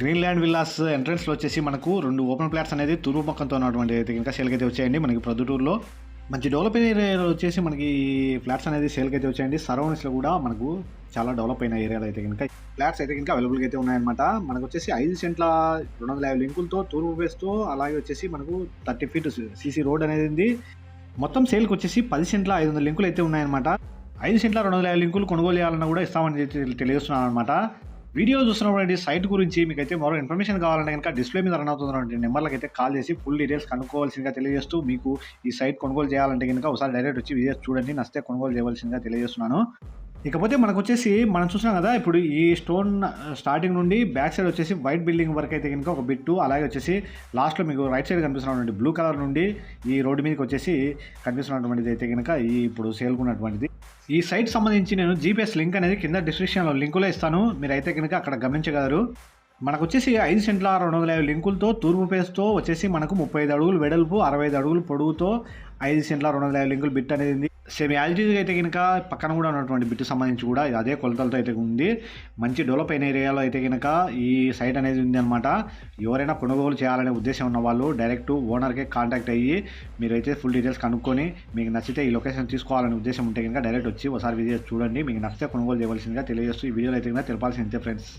Green land villas ఎంట్రన్స్లో వచ్చేసి మనకు రెండు ఓపెన్ ప్లాట్స్ అనేది తూర్పు పక్కంతో ఉన్నటువంటి అయితే ఇంకా సేల్కి అయితే వచ్చాయండి మనకి ప్రొద్దుటూరులో. మంచి డెవలప్ అయిన ఏరియాలో వచ్చేసి మనకి ఫ్లాట్స్ అనేది సేల్కి అయితే వచ్చాయండి. సరౌండింగ్స్లో కూడా మనకు చాలా డెవలప్ అయిన ఏరియాలో అయితే కనుక ఫ్లాట్స్ అయితే కనుక అవైలబుల్గా అయితే ఉన్నాయన్నమాట. మనకు వచ్చేసి ఐదు సెంట్ల రెండు వందల యాభై లింకులతో తూర్పు వేస్తో అలాగే వచ్చేసి మనకు థర్టీ ఫీట్ సీసీ రోడ్ అనేది ఉంది. మొత్తం సేల్కి వచ్చేసి పది సెంట్ల ఐదు వందల లింకులు అయితే ఉన్నాయన్నమాట. ఐదు సెంట్ల రెండు వందల యాభై లింకులు కొనుగోలు చేయాలన్నా కూడా ఇస్తామని తెలియజేస్తున్నాను అనమాట వీడియో చూస్తున్నటువంటి సైట్ గురించి మీకు అయితే మరో ఇన్ఫర్మేషన్ కావాలంటే కనుక డిస్ప్లే మీద రన్ అవుతున్నటువంటి నెంబర్లకు అయితే కాల్ చేసి ఫుల్ డీటెయిల్స్ కనుక్కోవాల్సిందిగా తెలియజేస్తూ మీకు ఈ సైట్ కొనుగోలు చేయాలంటే కనుక ఒకసారి డైరెక్ట్ వచ్చి వీడియోస్ చూడండి నస్తే కొనుగోలు చేయవలసిందిగా తెలియజేస్తున్నాను. ఇకపోతే మనకు వచ్చేసి మనం చూసినాం కదా ఇప్పుడు ఈ స్టోన్ స్టార్టింగ్ నుండి బ్యాక్ సైడ్ వచ్చేసి వైట్ బిల్డింగ్ వరకు అయితే కనుక ఒక బిట్టు అలాగే వచ్చేసి లాస్ట్లో మీకు రైట్ సైడ్ కనిపిస్తున్నటువంటి బ్లూ కలర్ నుండి ఈ రోడ్డు మీదకి వచ్చేసి కనిపిస్తున్నటువంటిది అయితే కనుక ఈ ఇప్పుడు సేల్కున్నటువంటిది. ఈ సైట్ సంబంధించి నేను జీపీఎస్ లింక్ అనేది కింద డిస్క్రిప్షన్లో లింకులో ఇస్తాను మీరు అయితే కనుక అక్కడ గమనించగలరు. మనకు వచ్చేసి ఐదు సెంట్ల రెండు వందల యాభై లింకులతో తూర్పు పేస్తో వచ్చేసి మనకు ముప్పై ఐదు అడుగులు వెడల్పు అరవై ఐదు అడుగులు పొడవుతో ఐదు సెంట్ల రెండు వందల యాభై లింకులు బిట్ అనేది ఉంది. సేమ్ యాజిటీగా అయితే కనుక పక్కన కూడా ఉన్నటువంటి బిట్ సంబంధించి కూడా ఇది అదే కొలతలతో అయితే ఉంది. మంచి డెవలప్ అయిన ఏరియాలో అయితే కనుక ఈ సైట్ అనేది ఉంది అనమాట ఎవరైనా కొనుగోలు చేయాలనే ఉద్దేశం ఉన్న వాళ్ళు డైరెక్ట్ ఓనర్కే కాంటాక్ట్ అయ్యి మీరైతే ఫుల్ డీటెయిల్స్ కనుక్కొని మీకు నచ్చితే ఈ లొకేషన్ తీసుకోవాలనే ఉద్దేశం ఉంటే కనుక డైరెక్ట్ వచ్చి ఒకసారి విజిట్ చూడండి. మీకు నచ్చితే కొనుగోలు చేయవలసిందిగా తెలియజేస్తూ ఈ వీడియోలో అయితే కనుక తెలపాల్సిందే ఫ్రెండ్స్.